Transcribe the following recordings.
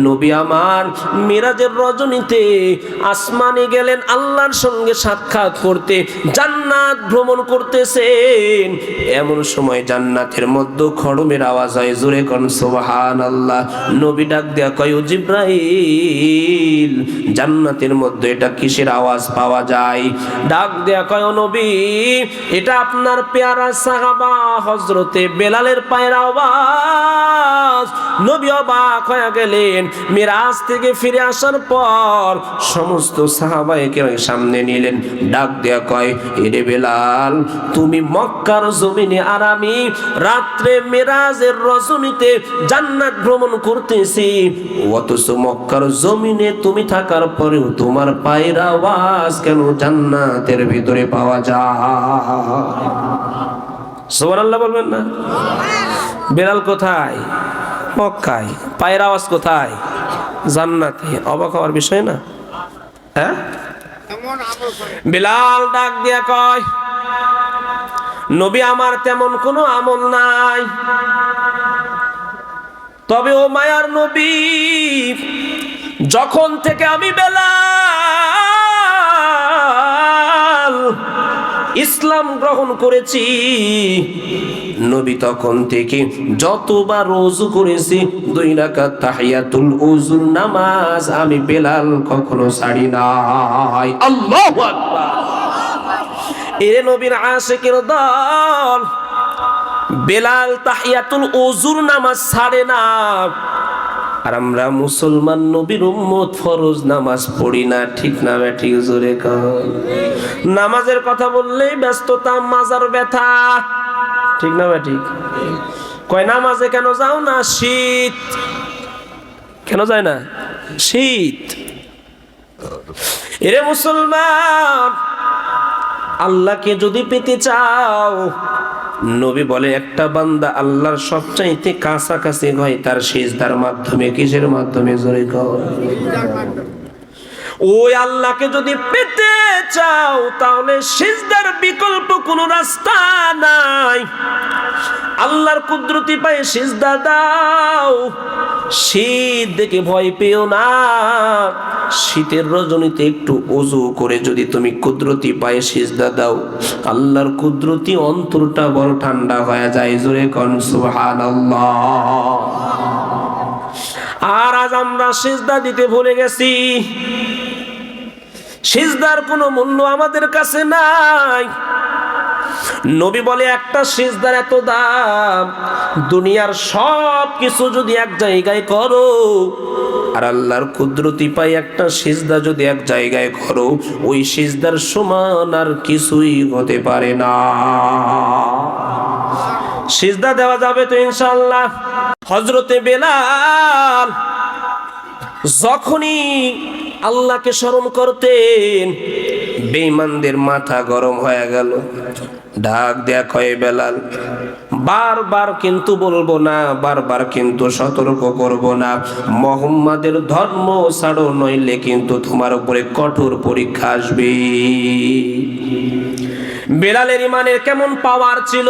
নবী আমার মিরাজের রজনীতে আসমানে গেলেন আল্লাহর সঙ্গে সাক্ষাৎ করতে, জান্নাত ভ্রমণ করতেছেন। এমন সময় জান্নাতের মধ্যে খড়মের আওয়াজ হয়, জোরে কন সোহান আল্লাহ নবী ডাক দেয়া কয়, "ও জিব্রাইল, জান্নাতের মধ্যে এটা কিসের আওয়াজ পাওয়া যায়? ডাক দেয়া কয়, "ও নবী, এটা আপনার পেয়ারা সাহাবা হজরতে বেলালের পায়ের আওয়াজ। নবী অবাক হয়ে গেলেন মিরাজ থেকে ফিরে আসার পর সমস্ত সাহাবাইকে সামনে নিলেন, ডাক দেয়া কয়, এরে বেলাল, তুমি মক্কার জমিনে আর আমি রাত্রে মিরাজের রজনীতে জান্নাত ভ্রমণ করতেছি। অথচ মক্কার জমিনে তুমি থাকার পরেও তোমার পায়ের আওয়াজ কেন জান্নাতের ভিতরে পাওয়া যায়? সুবহানাল্লাহ বলবেন না? বেলাল কোথায়? মক্কায়। পায়ের আওয়াজ কোথায়? জান্নাতে। অবাক হওয়ার বিষয় না? হ্যাঁ? বিলাল ডাক দিয়া কয়, নবী আমার তেমন কোনো আমল নাই। তবে ও মায়ার নবী, যখন থেকে আমি বেলাল ইসলাম গ্রহণ করেছি। নবী তখন থেকে যতবার রোজু করেছি দুই রাকাত তাহিয়াতুল উজুর নামাজ আমি বেলাল কখনো ছাড়ি নাই। আল্লাহু আকবার এরে নবীর আশিকের দল বেলাল তাহিয়াতুল উজুর নামাজ ছাড়ে না। আর আমরা মুসলমান নবীর উম্মত, ফরজ নামাজ পড়ি না, ঠিক না ঠিক জোরে নামাজের কথা বললেই ব্যস্ততা, মাজার ব্যথা। ঠিক না ঠিক কয়, নামাজে কেন যাও না? শীত। কেন যায় না? শীত। এরে মুসলমান, আল্লাহকে যদি পেতে চাও নবী বলে, একটা বান্দা আল্লাহর সবচাইতে কাছাকাছি হয়, তার সিজদার মাধ্যমে, কিসের মাধ্যমে, জোরে ওই আল্লাহকে যদি পেতে চাও, তাহলে সিজদার বিকল্প কোনো রাস্তা নাই। আল্লাহর কুদরতি পায়ে সিজদা দাও। শীত দেখে ভয় পেও না। শীতের রজনীতে একটু অজু করে যদি তুমি কুদরতি পায়ে সিজদা দাও, আল্লাহর কুদরতি অন্তরটা বড় ঠান্ডা হয়ে যায়। জোরে কন, সুবহানাল্লাহ। আর আজ আমরা সিজদা দিতে ভুলে গেছি। সিজদার কোনো মূল্য আমাদের কাছে নাই। নবী বলে, একটা সিজদার এত দাম, দুনিয়ার সব কিছু যদি এক জায়গায় করো আর আল্লাহর কুদরতি পায় একটা সিজদা যদি এক জায়গায় করো, ওই সিজদার সমান আর কিছুই হতে পারে না। সিজদা দেওয়া যাবে তো ইনশাল্লাহ হজরতে বেলাল যখনই আল্লাহকে স্মরণ করতেন বেঈমানদের মাথা গরম হয়ে গেল। ডাক দেয়া কয়ে, বেলাল, বারবার কিন্তু বলব না, বারবার কিন্তু সতর্ক করব না। মোহাম্মদের ধর্ম ছাড়ো, নইলে কিন্তু তোমার উপরে কঠোর পরীক্ষা আসবে। বেলালের ইমানের কেমন পাওয়ার ছিল?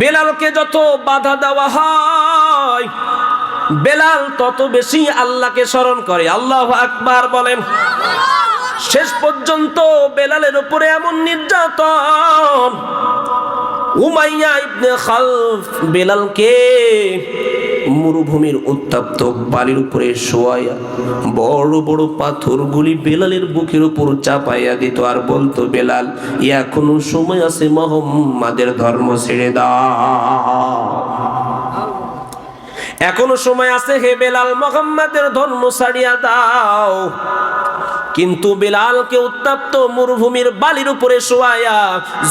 বেলালকে যত বাধা দেওয়া হয়, বেলাল তত বেশি আল্লাহকে স্মরণ করে। আল্লাহ আকবার বলেন শেষ পর্যন্ত বেলালের উপরে এমন নির্যাতন। উমাইয়া ইবনে খালফ বেলালকে মরুভূমির উত্তপ্ত বালির উপরে শোয়াইয়া বড় বড় পাথরগুলি বেলালের বুকের উপর চাপাইয়া দিত আর বলতো, বেলাল, এখনও সময় আছে মোহাম্মাদের ধর্ম ছেড়ে দাও। এখনও সময় আছে হে বেলাল, মোহাম্মদের ধর্ম ছাড়িয়া দাও। কিন্তু বেলালকে উত্তপ্ত মরুভূমির বালির উপরে শোয়ায়া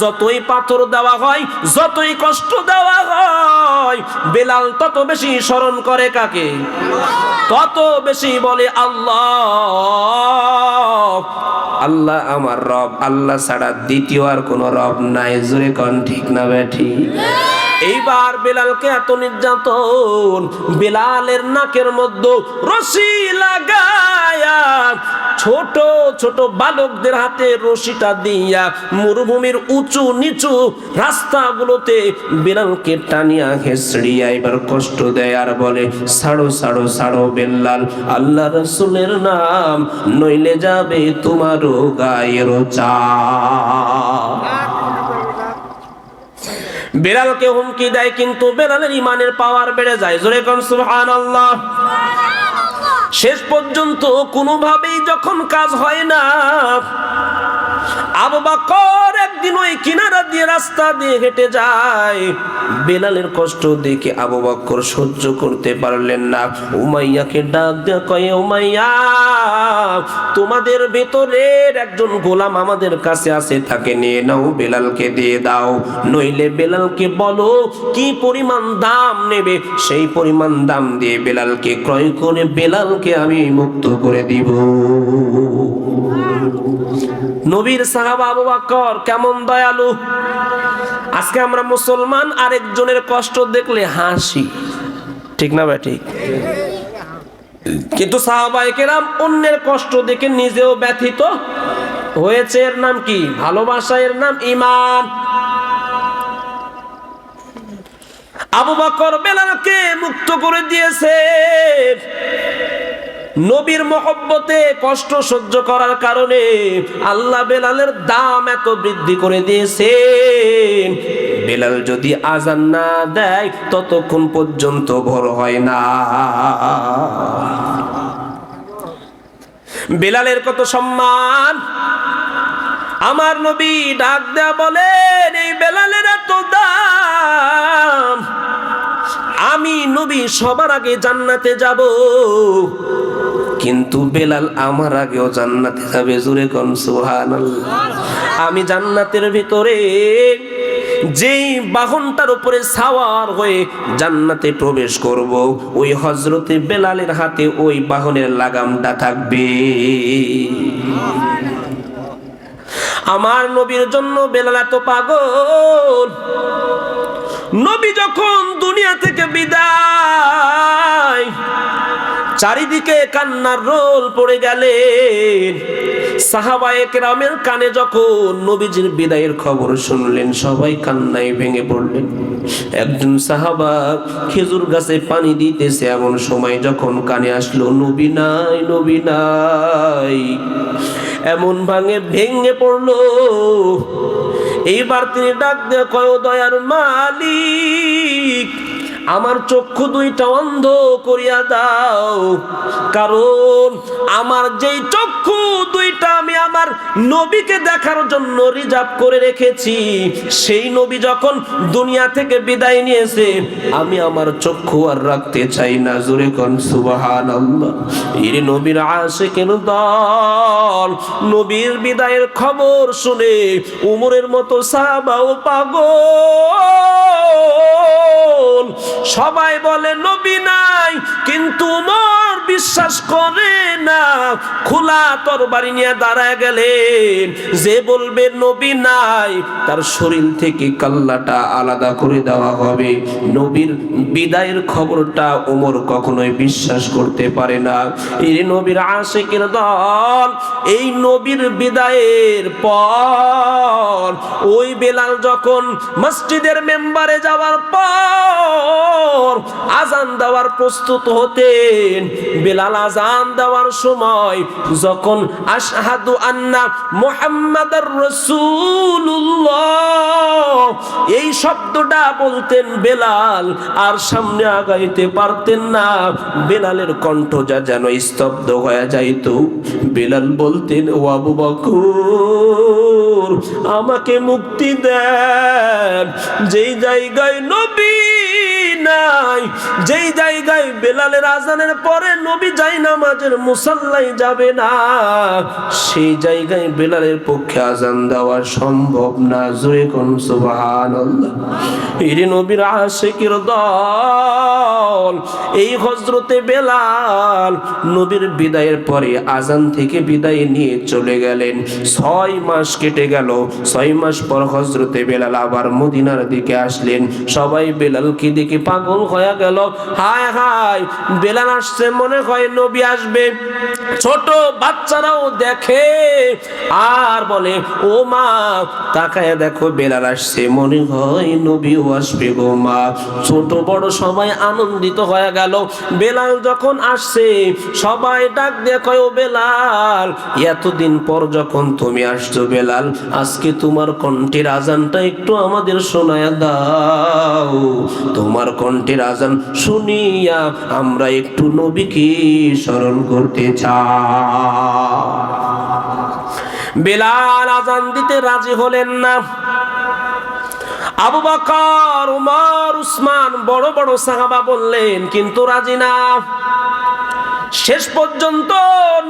যতই পাথর দেওয়া হয়, যতই কষ্ট দেওয়া হয়, বেলাল তত বেশি স্মরণ করে কাকে? তত বেশি বলে, আল্লাহ আল্লাহ আমার রব, আল্লাহ ছাড়া দ্বিতীয় আর কোনো রব নাই। জোরে কন, ঠিক না ব্যাঠি এইবার বেলালকে এত নির্যাতন, বেলালের নাকের মধ্যে রশি লাগায়া ছোট ছোট বালকদের হাতে রশিটা দিয়া মরুভূমির উঁচু নিচু রাস্তাগুলোতে বেলালকে টানিয়া হেসড়িয়া এবার কষ্ট দেয় আর বলে সাড়ো সাড়ো সাড়ো বেল্লাল আল্লাহ রসুলের নাম নইলে যাবে তোমারও গায়ের চা বেলালকে হুমকি দেয় কিন্তু বেড়ালের ইমানের পাওয়ার বেড়ে যায়। জোরে কোন সুবহানাল্লাহ। শেষ পর্যন্ত কোনোভাবেই যখন কাজ হয় না আবু বকর একদিন ওই কিনারা দিয়ে রাস্তা দিয়ে হেঁটে যায়। বেলালের কষ্ট দেখে আবু বকর সহ্য করতে পারলেন না। উমাইয়াকে ডাক দিয়ে কয়ে, উমাইয়া, তোমাদের ভেতরের একজন গোলাম আমাদের কাছে আছে, তাকে নিয়ে নাও, বেলালকে দিয়ে দাও। নইলে বেলালকে বলো, কি পরিমাণ দাম নেবে? সেই পরিমাণ দাম দিয়ে বেলালকে ক্রয় করে বেলালকে আমি মুক্ত করে দিব। নবীর সাহাবা আবু বকর কেমন দয়ালু? আজকে আমরা মুসলমান আরেকজনের কষ্ট দেখলে হাসি। ঠিক না ভাই, ঠিক? কিন্তু সাহাবায়ে কেরাম অন্যের কষ্ট দেখে নিজেও ব্যথিত হয়েছে। এর নাম কি? ভালোবাসা, এর নাম ইমান আবু বকর বেলালকে মুক্ত করে দিয়েছে। নবীর মহব্বতে কষ্ট সহ্য করার কারণে আল্লাহ বেলালের দাম এত বৃদ্ধি করে দিয়েছে বেলাল যদি আজান না দেয়, ততক্ষণ পর্যন্ত ভোর হয় না। বেলালের কত সম্মান। আমার নবী ডাক দেয়া বলেন, এই বেলালের এত দাম। আমি নবী সবার আগে জান্নাতে যাব। কিন্তু বেলাল আমার আগেও জান্নাতে যাবে, জুরে কন সুবহানাল্লাহ। আমি জান্নাতের ভিতরে যেই বাহনটার উপরে সাওয়ার হয়ে জান্নাতে প্রবেশ করব, ওই হজরতে বেলালের হাতে ওই বাহনের লাগামটা থাকবে। আমার নবীর জন্য বেলাল এত পাগল। নবী যখন দুনিয়া থেকে বিদায় চারিদিকে কান্নার রোল পড়ে গেলেন। সাহাবায়ে কেরামের কানে যখন নবীজির বিদায়ের খবর শুনলেন, সবাই কান্নায় ভেঙে পড়লেন। একজন সাহাবা খেজুর গাছে পানি দিতেছে এমন সময় যখন কানে আসলো, নবী নাই নবী নাই। এমন ভাঙে ভেঙে পড়ল। এইবার তিনি ডাক দিয়ে কয় দয়ার মালিক আমার চক্ষু দুইটা অন্ধ করিয়া দাও। কারণ আমার যেই চক্ষু দুইটা আমি আমার নবীকে দেখার জন্য রিজার্ভ করে রেখেছি, সেই নবী যখন দুনিয়া থেকে বিদায় নিয়েছে, আমি আমার চক্ষু আর রাখতে চাই না। জোরে কন সুবাহান এর নবীর আসে কেন দল, নবীর বিদায়ের খবর শুনে উমরের মতো সাহাবাও পাগল। সবাই বলে নবী নাই কিন্তু উমর বিশ্বাস করে না, খোলা তরবারি নিয়ে দাঁড়ায় গেলেন। যে বলবে, নবী নাই, তার শরীর থেকে কাল্লাটা আলাদা করে দেওয়া হবে। নবীর বিদায়ের খবরটা ওমর কখনোই বিশ্বাস করতে পারে না। এই নবীর আশেকের দল, এই নবীর বিদায়ের পর, ওই বেলাল যখন মসজিদের মেম্বারে যাওয়ার পর, আজান দেওয়ার প্রস্তুত হতেন বেলাল আজান দেওয়ার সময় যখন আশহাদু আন্না মুহাম্মাদার এই শব্দটা বলতেন বেলাল, আর সামনে আগাইতে পারতেন না। বেলালের কণ্ঠটা যেন স্তব্ধ হয়ে যাইত। বেলাল বলতেন, ও আবু বকর, আমাকে মুক্তি দেন। যেই জায়গায় নবী নাই। যেই জায়গায় বেলালের আজানের পরে নবী যাই নামাজের মুসাল্লাই যাবে না, সেই জায়গায় বেলালের পক্ষে আজান দেওয়া সম্ভব না। জোরে কোন সুবহানাল্লাহ। নবীর দল, এই হজরতে বেলাল নবীর বিদায়ের পরে আজান থেকে বিদায় নিয়ে চলে গেলেন। ছয় মাস কেটে গেল। ছয় মাস পর হজরতে বেলাল আবার মদিনার দিকে আসলেন। সবাই বেলালকে দেখে পাগল হয়ে গেল। হায় হায়, বেলাল আসছে, মনে হয় নবী আসবে। ছোট বাচ্চারাও দেখে আর বলে, ও মা, তাকায় দেখো, বেলাল আসছে, মনে হয় নবীও আসবে গো মা। ছোট, বড় সবাই আনন্দিত হয়ে গেল। বেলাল যখন আসছে, সবাই ডাক দেখো ও বেলাল, এতদিন পর যখন তুমি আসছো বেলাল, আজকে তোমার কণ্ঠের আজানটা একটু আমাদের শোনায় দাও। তোমার কণ্ঠের আজান শুনিয়া আমরা একটু নবীকে স্মরণ করতে চাই। বেলাল আজান দিতে রাজি হলেন না। আবু বকর, উমর, উসমান বড় বড় সাহাবা বললেন, কিন্তু রাজি না। শেষ পর্যন্ত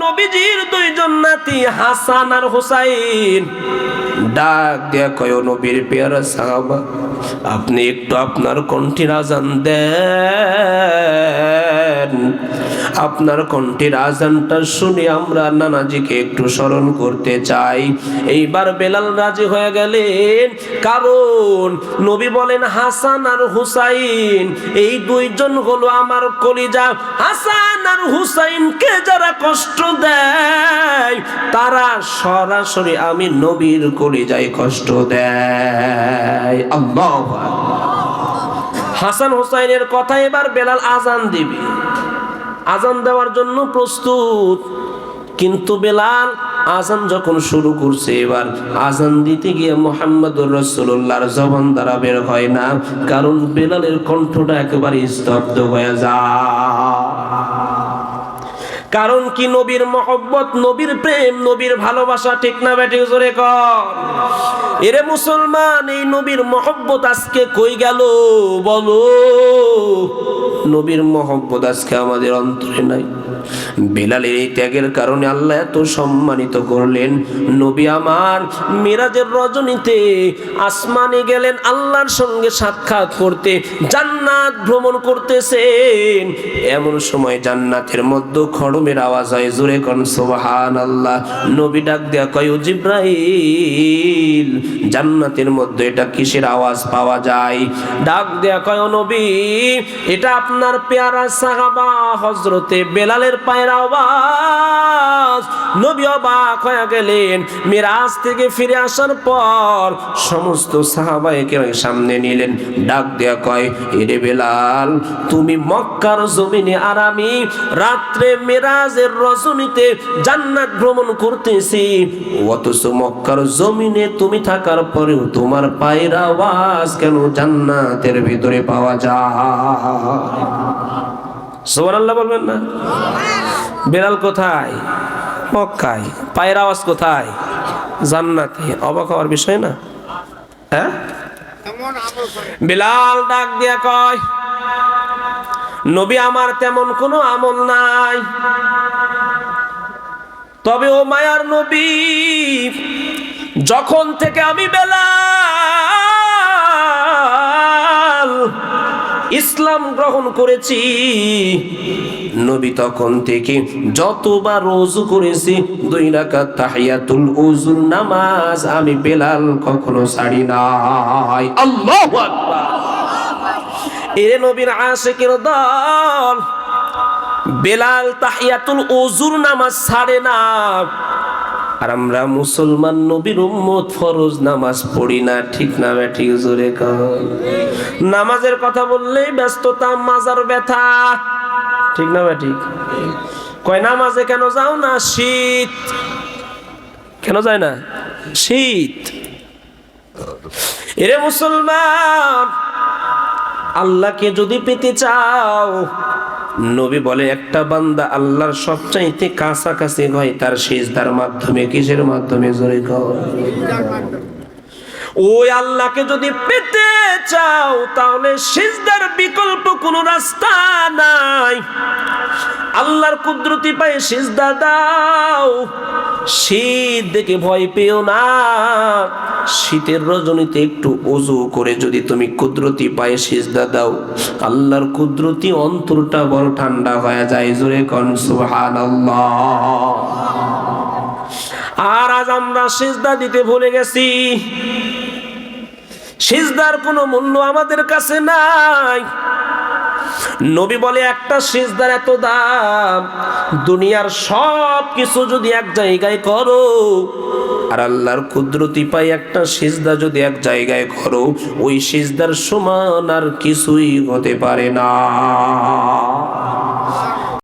নবীজির দুইজন নাতি হাসান আর হুসাইন ডাক দেয়া কয় নবীর পেয়ারা সাহাবা আপনি একটু আপনার কণ্ঠের আজান দেন আপনার কণ্ঠের আজানটা শুনে আমরা নানাজিকে একটু স্মরণ করতে চাই। এইবার বেলাল রাজি হয়ে গেলেন। কারণ নবী বলেন, হাসান আর হুসাইন, এই দুইজন হলো আমার কলিজা। হাসান আর হুসাইনকে যারা কষ্ট দেয়, তারা সরাসরি আমি নবীর কলিজায় কষ্ট দেয়। আল্লাহ হাসান হুসাইনের কথা এবার বেলাল আজান দিবি। আজান দেওয়ার জন্য প্রস্তুত। কিন্তু বেলাল আজান যখন শুরু করছে, এবার আজান দিতে গিয়ে মোহাম্মদুর রসুল্লাহর জবান দ্বারা বের হয় না, কারণ বেলালের কণ্ঠটা একেবারে স্তব্ধ হয়ে যায়। কারণ কি নবীর মহব্বত, নবীর প্রেম, নবীর ভালোবাসা ঠিক না ব্যাটে জোরে কর মুসলমান, এই নবীর মহব্বত আজকে কই গেল? বলো। নবীর মহব্বত আজকে আমাদের অন্তরে নাই। বেলালের এই ত্যাগের কারণে আল্লাহ এত সম্মানিত করলেন। নবী আমার, মিরাজের রজনীতে আসমানে গেলেন, আল্লাহর সঙ্গে সাক্ষাৎ করতে, জান্নাত ভ্রমণ করতেছেন। এমন সময় জান্নাতের মধ্যে খড়মের আওয়াজ হয়, জোরে কন আল্লাহ নবী ডাক দেয়া কয়, "ও জিব্রাইল, জান্নাতের মধ্যে এটা কিসের আওয়াজ পাওয়া যায়? ডাক দেয়া কয় নবী, এটা আপনার পেয়ারা সাহাবা হজরতে বেলালের পায়ের আওয়াজ। নবী অবাক হয়ে গেলেন। মিরাজ থেকে ফিরে আসার পর সমস্ত সাহাবাকে সামনে নিলেন। ডাক দেয়া কয়, এরে বেলাল, তুমি মক্কার জমিনে আর আমি রাত্রে মেরাজের রজনীতে জান্নাত ভ্রমণ করতেছি। অথচ মক্কার জমিনে তুমি থাকার পরেও তোমার পায়ের আওয়াজ কেন জান্নাতের ভিতরে পাওয়া যায়? বলবেন না? কোথায়? মক্কায়। পায়ের আওয়াজ কোথায়? জান্নাতে। অবাক হওয়ার বিষয় না? হ্যাঁ? বিলাল ডাক দিয়া কয়, নবী আমার তেমন কোনো আমল নাই। তবে ও মায়ার নবী, যখন থেকে আমি বেলাল ইসলাম গ্রহণ করেছি। নবী তখন থেকে যতবার রোজু করেছি, দুই রাকাত তাহিয়াতুল উজুর নামাজ আমি বেলাল কখনো ছাড়ি নাই। আল্লাহু আকবার। এরে নবীর আশিকের দল, বেলাল তাহিয়াতুল উজুর নামাজ ছাড়ে না। আর আমরা মুসলমান নবীর উম্মত, ফরজ নামাজ পড়ি না, ঠিক না বে ঠিক জোরে নামাজের কথা বললেই ব্যস্ততা, মাজার ব্যথা, ঠিক না বে ঠিক কয়, নামাজে কেন যাও না? শীত। কেন যায় না? শীত। এরে মুসলমান, আল্লাহকে যদি পেতে চাও নবী বলে, একটা বান্দা আল্লাহর সবচাইতে কাছাকাছি হয়, তার সিজদার মাধ্যমে, কিসের মাধ্যমে, জোরে ওই আল্লাহকে যদি পেতে চাও, তাহলে সিজদার বিকল্প কোনো রাস্তা নাই। আল্লাহর কুদরতি পায়ে সিজদা দাও। শীত দেখে ভয় পেও না। শীতের রজনীতে একটু অজু করে যদি তুমি কুদরতি পায়ে সিজদা দাও, আল্লাহর কুদরতি অন্তরটা বড় ঠান্ডা হয়ে যায়। জোরে কন, সুবহানাল্লাহ। আর আজ আমরা সিজদা দিতে ভুলে গেছি। সিজদার কোনো মূল্য আমাদের কাছে নাই। নবী বলে, একটা সিজদার এত দাম, দুনিয়ার সব কিছু যদি এক জায়গায় করো আর আল্লাহর কুদরতি পাই একটা সিজদা যদি এক জায়গায় করো, ওই সিজদার সমান আর কিছুই হতে পারে না।